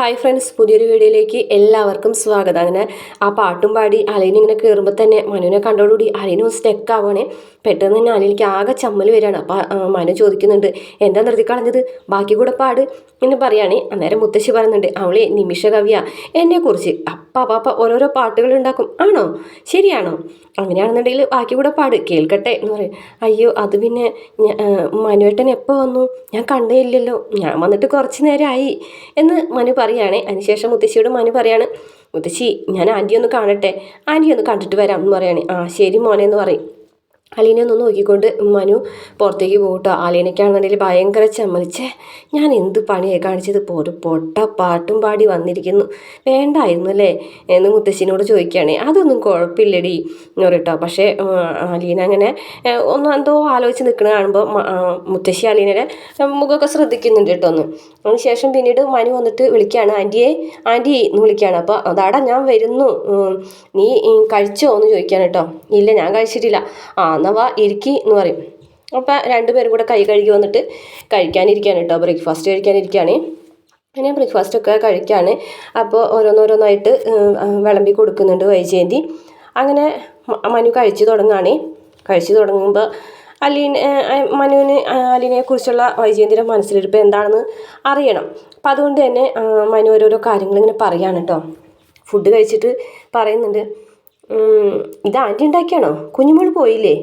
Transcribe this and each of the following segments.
Hi friends പുതിയൊരു വീഡിയോയിലേക്ക് എല്ലാവർക്കും സ്വാഗതം. അങ്ങനെ ആ പാട്ടും പാടി അലീന ഇങ്ങനെ കയറുമ്പോൾ തന്നെ മനുവിനെ കണ്ടോടുകൂടി അലീന സ്റ്റെക്ക് ആവുകയാണെ. പെട്ടെന്ന് തന്നെ അലീനയ്ക്ക് ആകെ ചമ്മൽ വരികയാണ്. അപ്പോൾ മനു ചോദിക്കുന്നുണ്ട് എന്താ നിർത്തി കളഞ്ഞത്? ബാക്കി കൂടെ പാട് എന്ന് പറയുകയാണേ അന്നേരം മുത്തശ്ശി പറയുന്നുണ്ട് അവളെ നിമിഷ കവിയ. എന്നെക്കുറിച്ച് അപ്പ പാപ്പ ഓരോരോ പാട്ടുകൾ ഉണ്ടാക്കും. ആണോ? ശരിയാണോ? അങ്ങനെയാണെന്നുണ്ടെങ്കിൽ ബാക്കി കൂടെ പാട്. കേൾക്കട്ടെ എന്ന് പറയും. അയ്യോ അത് പിന്നെ മനുവേട്ടൻ എപ്പോൾ വന്നു? ഞാൻ കണ്ടേ ഇല്ലല്ലോ. ഞാൻ വന്നിട്ട് കുറച്ച് നേരമായി എന്ന് മനു പറയുകയാണെ. അതിനുശേഷം മുത്തശ്ശിയോട് മനു പറയാണ് മുത്തശ്ശി ഞാൻ ആന്റി ഒന്ന് കാണട്ടെ. ആന്റി ഒന്ന് കണ്ടിട്ട് വരാം എന്ന് പറയാണ്. ആ ശരി മോനെ എന്ന് പറയും. അലീനെ ഒന്ന് നോക്കിക്കൊണ്ട് മനു പുറത്തേക്ക് പോകട്ടോ അലീനയ്ക്കാണെന്നുണ്ടെങ്കിൽ ഭയങ്കര ചമ്മലിച്ചേ ഞാൻ എന്ത് പണിയായി കാണിച്ചത്? ഇപ്പോൾ ഒരു പൊട്ട പാട്ടും പാടി വന്നിരിക്കുന്നു. വേണ്ടായിരുന്നു അല്ലേ? എന്ന് മുത്തശ്ശിനോട് ചോദിക്കുകയാണേ. അതൊന്നും കുഴപ്പമില്ലടി എന്ന് പറയട്ടോ. പക്ഷേ അലീന അങ്ങനെ ഒന്ന് എന്തോ ആലോചിച്ച് നിൽക്കുന്നത് കാണുമ്പോൾ മുത്തശ്ശി അലീനയുടെ മുഖമൊക്കെ ശ്രദ്ധിക്കുന്നുണ്ട് കേട്ടോ ഒന്ന്. അതിനുശേഷം പിന്നീട് മനു വന്നിട്ട് വിളിക്കുകയാണ് ആന്റിയെ ആന്റി എന്ന് വിളിക്കുകയാണ്. അപ്പോൾ അതാടാ ഞാൻ വരുന്നു. നീ കഴിച്ചോ? എന്ന് ചോദിക്കുകയാണ് കേട്ടോ. ഇല്ല ഞാൻ കഴിച്ചിട്ടില്ല. ആ എന്നാ വാ ഇരിക്കി എന്ന് പറയും. അപ്പോൾ രണ്ടുപേരും കൂടെ കൈ കഴുകി വന്നിട്ട് കഴിക്കാനിരിക്കുകയാണ് കേട്ടോ ബ്രേക്ക്ഫാസ്റ്റ് കഴിക്കാനിരിക്കുകയാണ് അങ്ങനെ ബ്രേക്ക്ഫാസ്റ്റൊക്കെ കഴിക്കുകയാണ് അപ്പോൾ ഓരോന്നോരോന്നായിട്ട് വിളമ്പി കൊടുക്കുന്നുണ്ട് വൈജയന്തി. അങ്ങനെ മനു കഴിച്ചു തുടങ്ങുകയാണ് കഴിച്ചു തുടങ്ങുമ്പോൾ അലീൻ മനുവിന് അലീനെക്കുറിച്ചുള്ള കുറിച്ചുള്ള വൈജയന്തിയുടെ മനസ്സിലിരിപ്പ് എന്താണെന്ന് അറിയണം. അപ്പം അതുകൊണ്ട് തന്നെ മനു ഓരോരോ കാര്യങ്ങൾ ഇങ്ങനെ പറയാണ് കേട്ടോ ഫുഡ് കഴിച്ചിട്ട് പറയുന്നുണ്ട്. ഇത് ആന്റി ഉണ്ടാക്കിയാണോ? കുഞ്ഞുമോൾ പോയില്ലേ?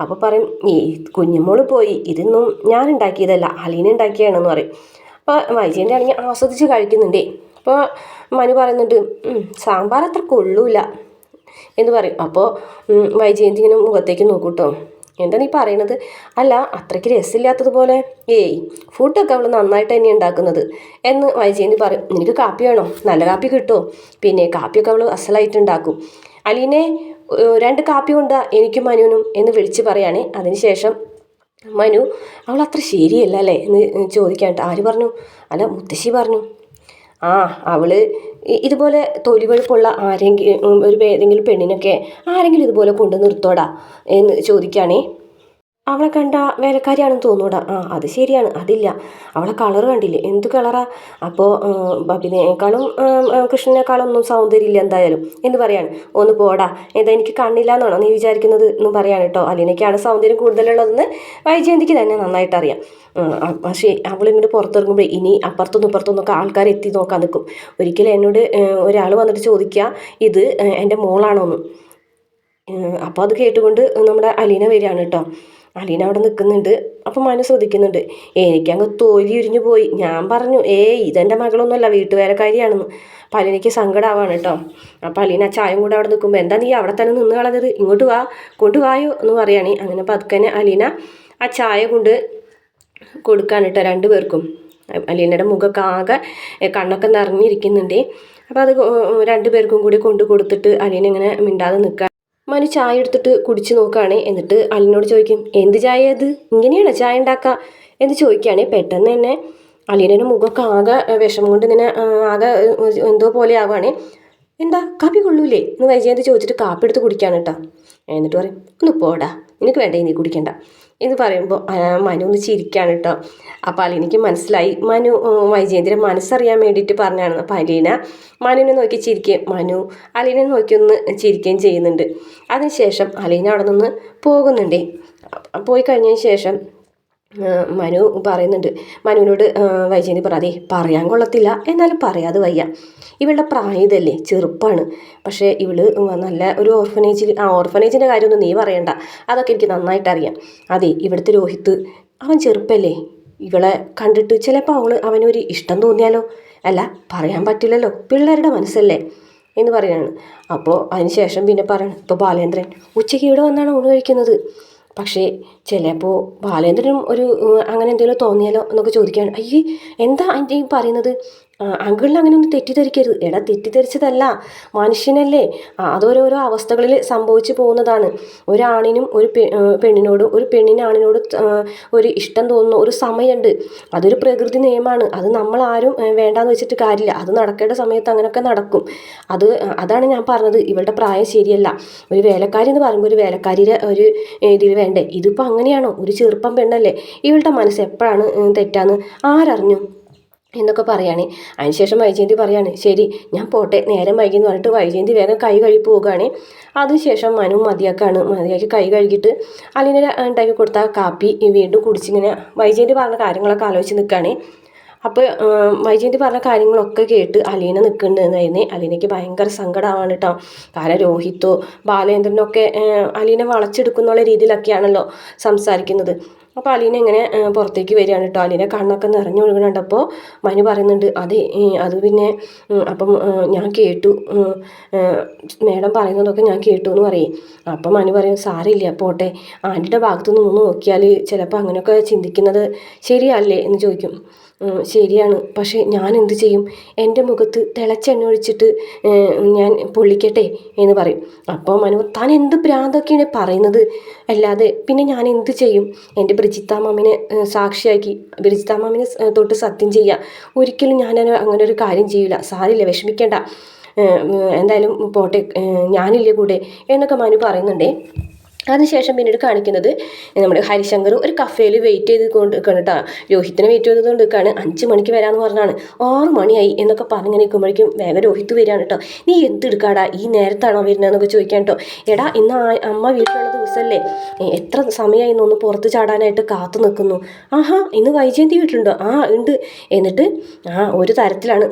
അപ്പോൾ പറയും ഈ കുഞ്ഞുമോൾ പോയി. ഇതൊന്നും ഞാൻ ഉണ്ടാക്കിയതല്ല. അലീന ഉണ്ടാക്കിയാണെന്ന് പറയും. അപ്പോൾ വൈജയന്റെ ആണെങ്കിൽ ആസ്വദിച്ച് കഴിക്കുന്നുണ്ടേ. അപ്പോൾ മനു പറയുന്നുണ്ട് സാമ്പാർ അത്ര കൊള്ളൂല. എന്ന് പറയും. അപ്പോൾ വൈജയന്തി ഇങ്ങനെ മുഖത്തേക്ക് നോക്കൂട്ടോ. എന്താ നീ പറയണത്? അല്ല അത്രയ്ക്ക് രസമില്ലാത്തതുപോലെ. ഏയ് ഫുഡൊക്കെ അവൾ നന്നായിട്ട് തന്നെ ഉണ്ടാക്കുന്നത്. എന്ന് വൈജയന്തി പറയും. നിനക്ക് കാപ്പി വേണോ? നല്ല കാപ്പി കിട്ടുമോ പിന്നെ കാപ്പിയൊക്കെ അവൾ അസലായിട്ട് ഉണ്ടാക്കും. അലീനെ രണ്ട് കാപ്പി കൊണ്ടാ എനിക്കും മനുവിനും എന്ന് വിളിച്ച് പറയുകയാണെ അതിനുശേഷം മനു അവൾ അത്ര ശരിയല്ല അല്ലേ? എന്ന് ചോദിക്കാനിട്ട് ആര് പറഞ്ഞു? അല്ല മുത്തശ്ശി പറഞ്ഞു. ആ അവൾ ഇതുപോലെ തൊലി വെളുപ്പുള്ള ആരെങ്കിലും ഒരു ഏതെങ്കിലും പെണ്ണിനൊക്കെ ആരെങ്കിലും ഇതുപോലെ കൊണ്ടു നിർത്തോടാ? എന്ന് ചോദിക്കുകയാണേ അവളെ കണ്ട വേലക്കാരിയാണെന്ന് തോന്നൂടാ. ആ അത് ശരിയാണ്. അതില്ല. അവളെ കളർ കണ്ടില്ലേ? എന്ത് കളറാ അപ്പോൾ ബബിനേക്കാളും കൃഷ്ണനേക്കാളും ഒന്നും സൗന്ദര്യം ഇല്ല എന്തായാലും. എന്ന് പറയാണ്. ഒന്ന് പോടാ. എന്താ എനിക്ക് കണ്ണില്ല എന്നാണോ നീ വിചാരിക്കുന്നത്? എന്ന് പറയാണ് കേട്ടോ അലീനയ്ക്കാണ് സൗന്ദര്യം കൂടുതലുള്ളതെന്ന് വൈജയന്തിക്ക് തന്നെ നന്നായിട്ട് അറിയാം പക്ഷേ അവളിങ്ങോട്ട് പുറത്തിറങ്ങുമ്പോൾ ഇനി അപ്പുറത്തൊന്നും ഇപ്പുറത്തുനിന്നൊക്കെ ആൾക്കാർ എത്തി നോക്കാൻ നിൽക്കും ഒരിക്കലും എന്നോട് ഒരാൾ വന്നിട്ട് ചോദിക്കുക ഇത് എന്റെ മോളാണോ എന്ന് അപ്പോൾ അത് കേട്ടുകൊണ്ട് നമ്മുടെ അലീന വരികയാണ് കേട്ടോ അലീന അവിടെ നിൽക്കുന്നുണ്ട്. അപ്പം മനു ശ്രദ്ധിക്കുന്നുണ്ട്. എനിക്കങ്ങ് തോലി ഉരിഞ്ഞു പോയി. ഞാൻ പറഞ്ഞു ഏയ് ഇതെന്റെ മകളൊന്നുമല്ല വീട്ടുവേലക്കാരിയാണെന്ന്. അപ്പം അലീനയ്ക്ക് സങ്കടമാവാണ് കേട്ടോ. അപ്പം അലീന ചായം കൂടെ അവിടെ നിൽക്കുമ്പോൾ എന്താ നീ അവിടെ തന്നെ നിന്ന് കളഞ്ഞത്? ഇങ്ങോട്ട് വാ കൊണ്ടുവായോ എന്ന് പറയുകയാണ് അങ്ങനെ പതുക്കനെ അലീന ആ ചായ കൊണ്ട് കൊടുക്കാൻ കേട്ടോ രണ്ടു പേർക്കും അലീനയുടെ മുഖമൊക്കെ ആകെ കണ്ണൊക്കെ നിറഞ്ഞിരിക്കുന്നുണ്ട്. അപ്പോൾ അത് രണ്ടുപേർക്കും രണ്ടു പേർക്കും കൂടി കൊണ്ടു കൊടുത്തിട്ട് അലീന ഇങ്ങനെ മിണ്ടാതെ നിൽക്കാൻ മനു ചായ എടുത്തിട്ട് കുടിച്ച് നോക്കുകയാണ്. എന്നിട്ട് അലിനോട് ചോദിക്കും എന്ത് ചായ അത്? ഇങ്ങനെയാണോ ചായ ഉണ്ടാക്കുക എന്ന് ചോദിക്കുകയാണ് പെട്ടെന്ന് തന്നെ. അലീനയുടെ മുഖമൊക്കെ ആകെ വിഷമം കൊണ്ട് ഇങ്ങനെ ആകെ എന്തോ പോലെ ആവുകയാണ്. എന്താ കാപ്പി കൊള്ളൂലേ? എന്ന് വൈജയന്തി ചോദിച്ചിട്ട് കാപ്പി എടുത്ത് കുടിക്കുകയാണ് കേട്ടോ. എന്നിട്ട് പറയും ഒന്ന് പോടാ. നിനക്ക് വേണ്ട നീ കുടിക്കണ്ട. എന്ന് പറയുമ്പോൾ മനു ഒന്ന് ചിരിക്കാണ് കേട്ടോ അപ്പോൾ അലീനയ്ക്ക് മനസ്സിലായി. മനു വൈജയേന്ദ്രൻ മനസ്സറിയാൻ വേണ്ടിയിട്ട് പറഞ്ഞാണ്. അപ്പോൾ അലീന മനുവിനെ നോക്കി ചിരിക്കുകയും മനു അലീനെ നോക്കി ഒന്ന് ചിരിക്കുകയും ചെയ്യുന്നുണ്ട്. അതിനുശേഷം അലീന അവിടെ നിന്ന് പോകുന്നുണ്ടേ. പോയി കഴിഞ്ഞതിന് ശേഷം മനു പറയുന്നുണ്ട്. മനുവിനോട് വൈജയന്തി പറയാതെ പറയാൻ കൊള്ളത്തില്ല. എന്നാലും പറയാതെ വയ്യ. ഇവളുടെ പ്രായം ഇതല്ലേ ചെറുപ്പാണ്. പക്ഷേ ഇവൾ നല്ല ഒരു ഓർഫനേജിൽ ആ ഓർഫനേജിന്റെ കാര്യമൊന്നും നീ പറയണ്ട. അതൊക്കെ എനിക്ക് നന്നായിട്ട് അറിയാം. അതെ ഇവിടുത്തെ രോഹിത്ത് അവൻ ചെറുപ്പല്ലേ? ഇവളെ കണ്ടിട്ട് ചിലപ്പോൾ അവൾ അവനൊരു ഇഷ്ടം തോന്നിയാലോ? അല്ല പറയാൻ പറ്റില്ലല്ലോ. പിള്ളേരുടെ മനസ്സല്ലേ? എന്ന് പറയാണ്. അപ്പോൾ അതിനുശേഷം പിന്നെ പറയണം ഇപ്പോൾ ബാലേന്ദ്രൻ ഉച്ചയ്ക്ക് ഇവിടെ വന്നാണ് ഊണ് കഴിക്കുന്നത്. പക്ഷേ ചിലപ്പോൾ ബാലേന്ദ്രനും ഒരു അങ്ങനെ എന്തെങ്കിലും തോന്നിയാലോ? എന്നൊക്കെ ചോദിക്കുകയാണ്. അയ്യേ എന്താ ഈ പറയുന്നത്? അങ്കിളിന് അങ്ങനെ ഒന്ന് തെറ്റിദ്ധരിക്കരുത്. എടാ തെറ്റിദ്ധരിച്ചതല്ല. മനുഷ്യനല്ലേ. അതോരോരോ അവസ്ഥകളിൽ സംഭവിച്ചു പോകുന്നതാണ്. ഒരാണിനും ഒരു പെണ്ണിനോടും ഒരു പെണ്ണിന് ആണിനോട് ഒരു ഇഷ്ടം തോന്നുന്ന ഒരു സമയമുണ്ട്. അതൊരു പ്രകൃതി നിയമമാണ്. അത് നമ്മൾ ആരും വേണ്ടാന്ന് വെച്ചിട്ട് കാര്യമില്ല. അത് നടക്കേണ്ട സമയത്ത് അങ്ങനെയൊക്കെ നടക്കും. അത് അതാണ് ഞാൻ പറഞ്ഞത്. ഇവളുടെ പ്രായം ശരിയല്ല. ഒരു വേലക്കാരി എന്ന് പറയുമ്പോൾ ഒരു വേലക്കാരിയുടെ ഒരു ഇതിൽ വേണ്ടേ. ഇതിപ്പോൾ അങ്ങനെയാണോ? ഒരു ചെറുപ്പം പെണ്ണല്ലേ. ഇവളുടെ മനസ്സ് എപ്പോഴാണ് തെറ്റാന്ന്? ആരറിഞ്ഞു? എന്നൊക്കെ പറയാണ്. അതിനുശേഷം വൈജയന്തി പറയാണ് ശരി ഞാൻ പോട്ടെ നേരം വൈകി എന്ന് പറഞ്ഞിട്ട് വൈജയന്തി വേഗം കൈ കഴുകി പോവുകയാണ്. അതിനുശേഷം മനു മതിയാക്കാണ്. മതിയാക്കി കൈ കഴുകിയിട്ട് അലിനെ ഉണ്ടാക്കി കൊടുത്ത കാപ്പി വീണ്ടും കുടിച്ചിങ്ങനെ വൈജയന്തി പറഞ്ഞ കാര്യങ്ങളൊക്കെ ആലോചിച്ച് നിൽക്കുകയാണ് അപ്പോൾ വൈജയന്തി പറഞ്ഞ കാര്യങ്ങളൊക്കെ കേട്ട് അലീന നിൽക്കുന്നുണ്ടായിരുന്നേ അലീനയ്ക്ക് ഭയങ്കര സങ്കടമാണ് കേട്ടോ കാരണം രോഹിത്തോ ബാലേന്ദ്രനൊക്കെ അലീനെ വളച്ചെടുക്കുന്നുള്ള രീതിയിലൊക്കെയാണല്ലോ സംസാരിക്കുന്നത്. അപ്പോൾ അലീന ഇങ്ങനെ പുറത്തേക്ക് വരികയാണ് കേട്ടോ അലീന കണ്ണൊക്കെ നിറഞ്ഞൊഴുകണുണ്ടപ്പോൾ മനു പറയുന്നുണ്ട് അതെ അത് പിന്നെ അപ്പം ഞാൻ കേട്ടു മേഡം പറയുന്നതൊക്കെ ഞാൻ കേട്ടു എന്ന് പറയും. അപ്പം മനു പറയും സാറില്ല പോട്ടെ. ആന്റിയുടെ ഭാഗത്തുനിന്ന് നോക്കിയാൽ ചിലപ്പോൾ അങ്ങനെയൊക്കെ ചിന്തിക്കുന്നത് ശരിയല്ലേ? എന്ന് ചോദിക്കും. ശരിയാണ്. പക്ഷേ ഞാൻ എന്ത് ചെയ്യും? എന്റെ മുഖത്ത് തിളച്ചെണ്ണ ഒഴിച്ചിട്ട് ഞാൻ പൊള്ളിക്കട്ടെ എന്ന് പറയും. അപ്പോൾ മനു താൻ എന്ത് ഭ്രാന്തൊക്കെയാണ് പറയുന്നത്? അല്ലാതെ പിന്നെ ഞാൻ എന്ത് ചെയ്യും? എന്റെ ബ്രിജിത്ത മാമിനെ സാക്ഷിയാക്കി ബ്രിജിത്ത മാമിനെ തൊട്ട് സത്യം ചെയ്യുക ഒരിക്കലും ഞാൻ അങ്ങനെ ഒരു കാര്യം ചെയ്യില്ല സാരില്ല വിഷമിക്കേണ്ട. എന്തായാലും പോട്ടെ ഞാനില്ലേ കൂടെ എന്നൊക്കെ മനു പറയുന്നുണ്ടേ. അതിനുശേഷം പിന്നീട് കാണിക്കുന്നത് നമ്മുടെ ഹരിശങ്കർ ഒരു കഫേയിൽ വെയിറ്റ് ചെയ്ത് കൊണ്ട് കേട്ടോ രോഹിത്തിനെ വെയിറ്റ് ചെയ്തുകൊണ്ട് നിൽക്കുകയാണ് അഞ്ച് മണിക്ക് വരാമെന്ന് പറഞ്ഞാണ്. ആറ് മണിയായി എന്നൊക്കെ പറഞ്ഞ് നിൽക്കുമ്പോഴേക്കും വേഗം രോഹിത്ത് വരികയാണ് കേട്ടോ നീ എന്ത് എന്തെടുക്കാടാ? ഈ നേരത്താണോ വരുന്നതെന്നൊക്കെ ചോദിക്കാൻ കേട്ടോ എടാ ഇന്ന് അമ്മ വീട്ടിലുള്ള ദിവസമല്ലേ എത്ര സമയമായി ഒന്ന് പുറത്ത് ചാടാനായിട്ട് കാത്തു നിൽക്കുന്നു. ആഹാ ഇന്ന് വൈജയന്തി വീട്ടിലുണ്ടോ? ആ ഉണ്ട്. എന്നിട്ട് ആ ഒരു തരത്തിലാണ്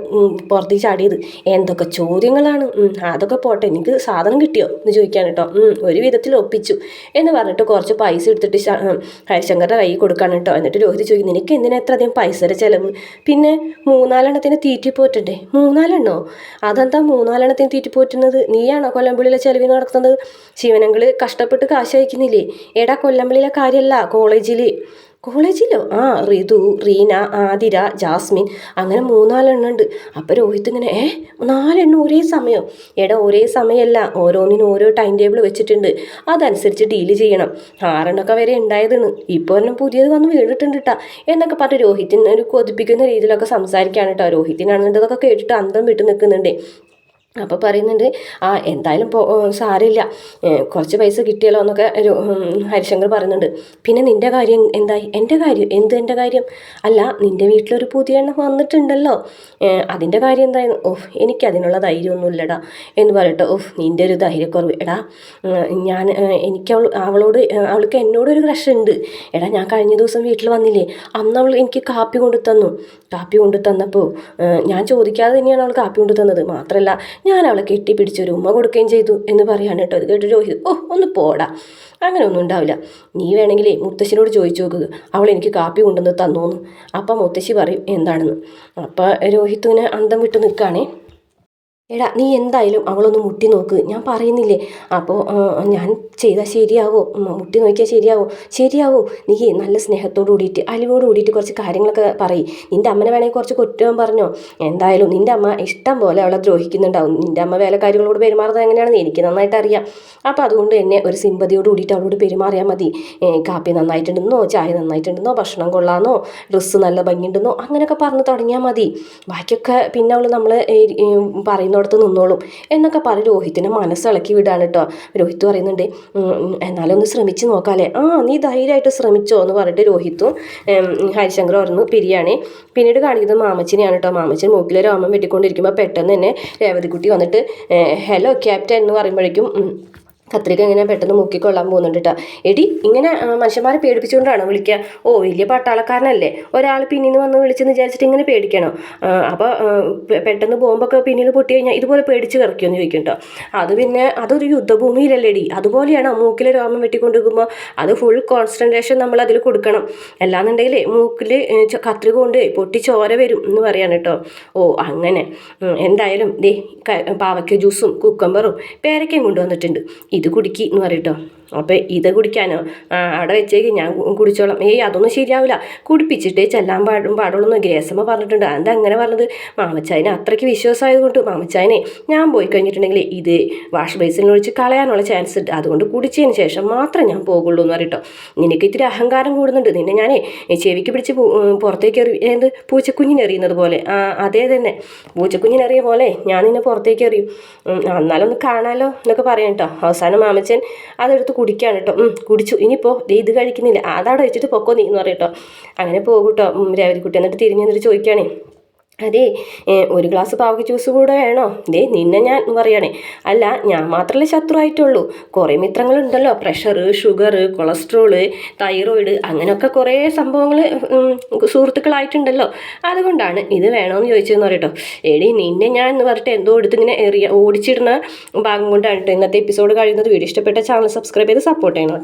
പുറത്ത് ചാടിയത്. എന്തൊക്കെ ചോദ്യങ്ങളാണ്. അതൊക്കെ പോട്ടെ എനിക്ക് സാധനം കിട്ടിയോ? എന്ന് ചോദിക്കാൻ കേട്ടോ ഒരു വിധത്തിൽ ഒപ്പിച്ചു. എന്ന് പറഞ്ഞിട്ട് കുറച്ച് പൈസ എടുത്തിട്ട് ഹരിശങ്കറിന്റെ കൈ കൊടുക്കാണ് കേട്ടോ. എന്നിട്ട് രോഹിത് ചോദിക്കും നിനക്ക് എന്തിനാ എത്ര അധികം പൈസയുടെ ചിലവ്? പിന്നെ മൂന്നാലെണ്ണത്തിന് തീറ്റി പോറ്റണ്ടേ? മൂന്നാലെണ്ണോ? അതെന്താ മൂന്നാലെണ്ണത്തിന് തീറ്റി പോറ്റുന്നത്? നീയാണോ കൊല്ലംപള്ളിയിലെ ചിലവിന് നടക്കുന്നത് ശിവനങ്ങൾ കഷ്ടപ്പെട്ട് കാശ് അയക്കുന്നില്ലേ? എടാ കൊല്ലംപള്ളിയിലെ കാര്യമല്ല കോളേജിൽ കോളേജിലോ? ആ റിതു റീന ആതിര ജാസ്മിൻ അങ്ങനെ മൂന്നാലെണ്ണം ഉണ്ട് അപ്പോൾ രോഹിത് ഇങ്ങനെ ഏ നാലെണ്ണം ഒരേ സമയം. എടാ ഒരേ സമയമല്ല ഓരോന്നിനും ഓരോ ടൈം ടേബിൾ വെച്ചിട്ടുണ്ട്. അതനുസരിച്ച് ഡീൽ ചെയ്യണം. ആറെണ്ണൊക്കെ വരെ ഉണ്ടായതാണ്. ഇപ്പോൾ ഒരെണ്ണം പുതിയത് വന്ന് വീണിട്ടുണ്ട് കേട്ടോ എന്നൊക്കെ പറഞ്ഞ് രോഹിത്തിനൊരു കൊതിപ്പിക്കുന്ന രീതിയിലൊക്കെ സംസാരിക്കുകയാണ് കേട്ടോ രോഹിത്തിനാണെന്നുണ്ടതൊക്കെ കേട്ടിട്ട് അന്തം വിട്ട് നിൽക്കുന്നുണ്ട്. അപ്പോൾ പറയുന്നുണ്ട് ആ എന്തായാലും പോ സാരമില്ല. കുറച്ച് പൈസ കിട്ടിയല്ലോ എന്നൊക്കെ ഒരു ഹരിശങ്കർ പറയുന്നുണ്ട്. പിന്നെ നിന്റെ കാര്യം എന്തായി? എന്റെ കാര്യം? എന്ത് എന്റെ കാര്യം? അല്ല നിന്റെ വീട്ടിലൊരു പുതിയ എണ്ണം വന്നിട്ടുണ്ടല്ലോ. അതിന്റെ കാര്യം എന്തായി ഓഹ് എനിക്ക് അതിനുള്ള ധൈര്യമൊന്നുമില്ലടാ എന്ന് പറയട്ടെ ഓഹ് നിന്റെ ഒരു ധൈര്യക്കുറവ്. എടാ ഞാൻ എനിക്ക് അവൾ അവളോട് അവൾക്ക് എന്നോടൊരു ക്രഷ് ഉണ്ട് എടാ ഞാൻ കഴിഞ്ഞ ദിവസം വീട്ടിൽ വന്നില്ലേ? അന്ന് അവൾ എനിക്ക് കാപ്പി കൊണ്ടു തന്നു കാപ്പി കൊണ്ടു തന്നപ്പോൾ ഞാൻ ചോദിക്കാതെ തന്നെയാണ് അവൾ കാപ്പി കൊണ്ടു തന്നത് മാത്രമല്ല ഞാൻ അവളെ കെട്ടിപ്പിടിച്ചൊരു ഉമ്മ കൊടുക്കുകയും ചെയ്തു എന്ന് പറയാണ് കേട്ടോ. അത് കേട്ട് രോഹിത് ഓ ഒന്ന് പോടാ. അങ്ങനെ ഒന്നും ഉണ്ടാവില്ല. നീ വേണമെങ്കിലേ മുത്തശ്ശിനോട് ചോദിച്ചു നോക്കുക അവൾ എനിക്ക് കാപ്പി കൊണ്ടുവന്ന് തന്നോന്ന്. അപ്പം മുത്തശ്ശി പറയും എന്താണെന്ന്? അപ്പം രോഹിത്തിന് അന്തം വിട്ട് നിൽക്കുകയാണേ. എടാ നീ എന്തായാലും അവളൊന്ന് മുട്ടി നോക്ക്. ഞാൻ പറയുന്നില്ലേ? അപ്പോൾ ഞാൻ ചെയ്താൽ ശരിയാവോ? മുട്ടി നോക്കിയാൽ ശരിയാവോ? ശരിയാവോ. നീ നല്ല സ്നേഹത്തോട് കൂടിയിട്ട് അലിവോട് കൂടിയിട്ട് കുറച്ച് കാര്യങ്ങളൊക്കെ പറയും. നിന്റെ അമ്മനെ വേണമെങ്കിൽ കുറച്ച് കുറ്റവും പറഞ്ഞോ? എന്തായാലും നിന്റെ അമ്മ ഇഷ്ടം പോലെ അവളെ ദ്രോഹിക്കുന്നുണ്ടാവും. നിന്റെ അമ്മ വേലക്കാരികളോട് പെരുമാറുന്നത് എങ്ങനെയാണെന്ന് എനിക്ക് നന്നായിട്ട് അറിയാം അപ്പോൾ അതുകൊണ്ട് തന്നെ ഒരു സിമ്പതിയോട് കൂടിയിട്ട് അവളോട് പെരുമാറിയാൽ മതി. കാപ്പി നന്നായിട്ടുണ്ടെന്നോ ചായ നന്നായിട്ടുണ്ടെന്നോ ഭക്ഷണം കൊള്ളാമെന്നോ ഡ്രസ്സ് നല്ല ഭംഗിയുണ്ടെന്നോ അങ്ങനെയൊക്കെ പറഞ്ഞ് തുടങ്ങിയാൽ മതി. ബാക്കിയൊക്കെ പിന്നെ അവൾ നമ്മൾ പറയുന്ന അടുത്ത് നിന്നോളും എന്നൊക്കെ പറഞ്ഞ് രോഹിത്തിനെ മനസ്സിളക്കി വിടാണ് കേട്ടോ രോഹിത്ത് പറയുന്നുണ്ട് എന്നാലും ഒന്ന് ശ്രമിച്ച് നോക്കാമല്ലേ ആ നീ ധൈര്യമായിട്ട് ശ്രമിച്ചോ എന്ന് പറഞ്ഞിട്ട് രോഹിത്തും ഹരിശങ്കർ പറഞ്ഞു പിരിയാണ്. പിന്നീട് കാണിക്കുന്നത് മാമച്ചിനെയാണ് കേട്ടോ മാമച്ചൻ മൂക്കിലെ രോമം വെട്ടിക്കൊണ്ടിരിക്കുമ്പോൾ പെട്ടെന്ന് തന്നെ രേവതിക്കുട്ടി വന്നിട്ട് ഹലോ ക്യാപ്റ്റൻ എന്ന് പറയുമ്പോഴേക്കും കത്രിക ഇങ്ങനെ പെട്ടെന്ന് മുക്കിക്കൊള്ളാൻ പോകുന്നുണ്ട് കേട്ടോ എടി ഇങ്ങനെ മനുഷ്യന്മാരെ പേടിപ്പിച്ചുകൊണ്ടാണ് വിളിക്കുക ഓ വലിയ പട്ടാളക്കാരനല്ലേ. ഒരാൾ പിന്നിൽ വന്ന് വിളിച്ചെന്ന് വിചാരിച്ചിട്ട് ഇങ്ങനെ പേടിക്കണോ? അപ്പോൾ പെട്ടെന്ന് ബോംബൊക്കെ പിന്നിൽ പൊട്ടി കഴിഞ്ഞാൽ ഇതുപോലെ പേടിച്ച് കിറക്കുമെന്ന് ചോദിക്കും കേട്ടോ അത് പിന്നെ അതൊരു യുദ്ധഭൂമിയിലല്ലേ എടി അതുപോലെയാണ് മൂക്കിൽ രോമം വെട്ടിക്കൊണ്ടിരിക്കുമ്പോൾ അത് ഫുൾ കോൺസെൻട്രേഷൻ നമ്മൾ അതിൽ കൊടുക്കണം അല്ലാന്നുണ്ടെങ്കിൽ മൂക്കിൽ കത്രിക കൊണ്ട് പൊട്ടി ചോര വരും എന്ന് പറയാണ് കേട്ടോ. ഓ അങ്ങനെ. എന്തായാലും ദേ പാവയ്ക്ക ജ്യൂസും കുക്കമ്പറും പേരക്കയും കൊണ്ടുവന്നിട്ടുണ്ട്. ഇത് കുടിക്കി എന്ന് പറയട്ടോ അപ്പോൾ ഇത് കുടിക്കാനോ? അവിടെ വെച്ചേക്ക് ഞാൻ കുടിച്ചോളാം. ഏയ് അതൊന്നും ശരിയാവില്ല കുടിപ്പിച്ചിട്ടേ ചെല്ലാൻ പാടും പാടുള്ളൂ എന്ന് ഗ്രേസമ്മ പറഞ്ഞിട്ടുണ്ട്. എന്താ അങ്ങനെ പറഞ്ഞത്? മാമച്ചായനെ അത്രയ്ക്ക് വിശ്വാസമായതുകൊണ്ട് മാമച്ചായനെ ഞാൻ പോയി കഴിഞ്ഞിട്ടുണ്ടെങ്കിൽ ഇത് വാഷ് ബേസിനിൽ ഒഴിച്ച് കളയാനുള്ള ചാൻസ് ഉണ്ട് അതുകൊണ്ട് കുടിച്ചതിന് ശേഷം മാത്രം ഞാൻ പോകുള്ളൂ എന്ന് പറയട്ടോ നിനക്ക് ഇത്തിരി അഹങ്കാരം കൂടുന്നുണ്ട്. നിന്നെ ഞാനേ ചെവിക്ക് പിടിച്ച് പുറത്തേക്ക് എറി എന്ത് പൂച്ചക്കുഞ്ഞിനെറിയുന്നത് പോലെ. പോലെ അതേ തന്നെ. പൂച്ചക്കുഞ്ഞിനെറിയ പോലെ ഞാൻ നിന്നെ പുറത്തേക്ക് എറിയും. എന്നാലൊന്ന് കാണാലോ എന്നൊക്കെ പറയാം കേട്ടോ അവസാനം മാമച്ചൻ അതെടുത്ത് കുടിക്കുകയാണ് കേട്ടോ. കുടിച്ചു. ഇനിയിപ്പോൾ ഇത് കഴിക്കുന്നില്ല. അതവിടെ വെച്ചിട്ട് പൊക്കോ നീ എന്ന് പറയട്ടോ അങ്ങനെ പോകും കേട്ടോ. രാവിലെ കുട്ടി. എന്നിട്ട് തിരിഞ്ഞു എന്നിട്ട് ചോദിക്കുകയാണേ അതെ ഒരു ഗ്ലാസ് പാവയ്ക്ക് ജ്യൂസ് കൂടെ വേണോ? ദേ നിന്നെ ഞാൻ പറയണേ. അല്ല ഞാൻ മാത്രമല്ലേ ശത്രുവായിട്ടുള്ളൂ. കുറേ മിത്രങ്ങളുണ്ടല്ലോ. പ്രഷർ ഷുഗർ കൊളസ്ട്രോൾ തൈറോയിഡ് അങ്ങനെയൊക്കെ കുറേ സംഭവങ്ങൾ സുഹൃത്തുക്കളായിട്ടുണ്ടല്ലോ. അതുകൊണ്ടാണ് ഇത് വേണമെന്ന് ചോദിച്ചതെന്ന് പറയട്ടോ. എടി നിന്നെ ഞാൻ എന്ന് പറഞ്ഞിട്ട് എന്തോ എടുത്ത് ഇങ്ങനെ എറിയ ഓടിച്ചിടുന്ന ഭാഗം കൊണ്ടാണ് കേട്ടോ ഇന്നത്തെ എപ്പിസോഡ് കഴിയുന്നത്. വീഡിയോ ഇഷ്ടപ്പെട്ട ചാനൽ സബ്സ്ക്രൈബ് ചെയ്ത് സപ്പോർട്ട് ചെയ്യണം